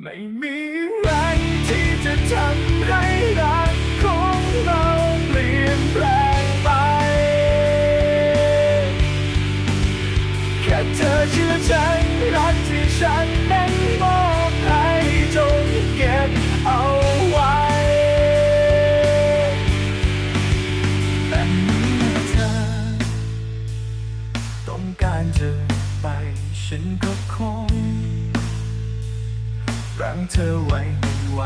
ไม่มีอะไรที่จะทำให้รักของเราเปลี่ยนแปลงไป แค่เธอเชื่อใจรักที่ฉันนั้นมอบให้จงเก็บเอาไว้ แต่เมื่อเธอ ต้องการจะไป ฉันก็คง รั้งเธอไว้ไม่ไหว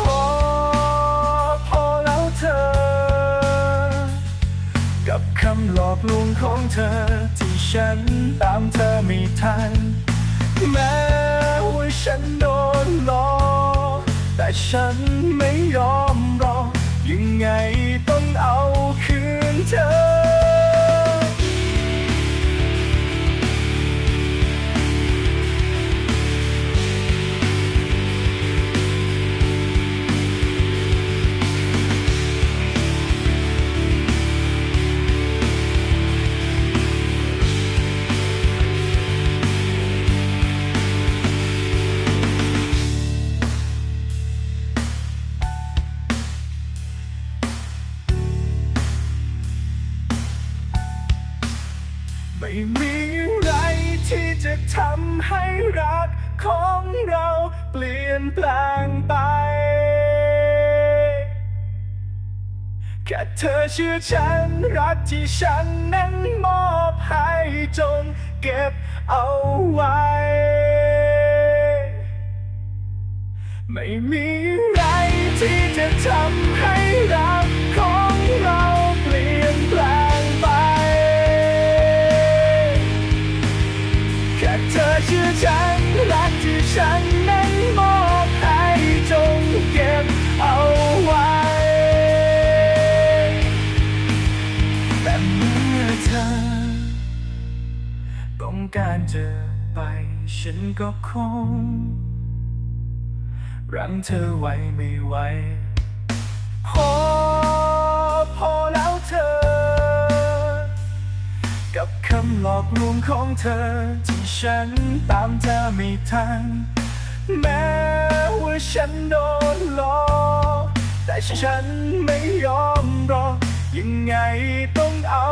พอพอแล้วเธอ กับคำหลอกลวงของเธอ ที่ฉันตามเธอไม่ทัน แม้ว่าฉันโดนหลอกแต่ฉันไม่ยอมรอยังไง ไม่มีอะไรที่จะทำให้รักของเราเปลี่ยนแปลงไป แค่เธอเชื่อฉันรักที่ฉันนั้นมอบให้จงเก็บเอาไว้ ไม่มีอะไรที่จะทำให้รัก เชื่อฉันรักที่ฉันนั้นมอบให้จงเก็บเอาไว้ แต่เมื่อเธอ ต้องการจะไปฉันก็คง รั้งเธอไว้ไม่ไหวพอพอแล้วเธอ กับคำหลอกลวงของเธอ ที่ฉันตามเธอไม่ทัน แม้ว่าฉันโดนหลอกแต่ฉันไม่ยอมรอ ยังไงต้องเอา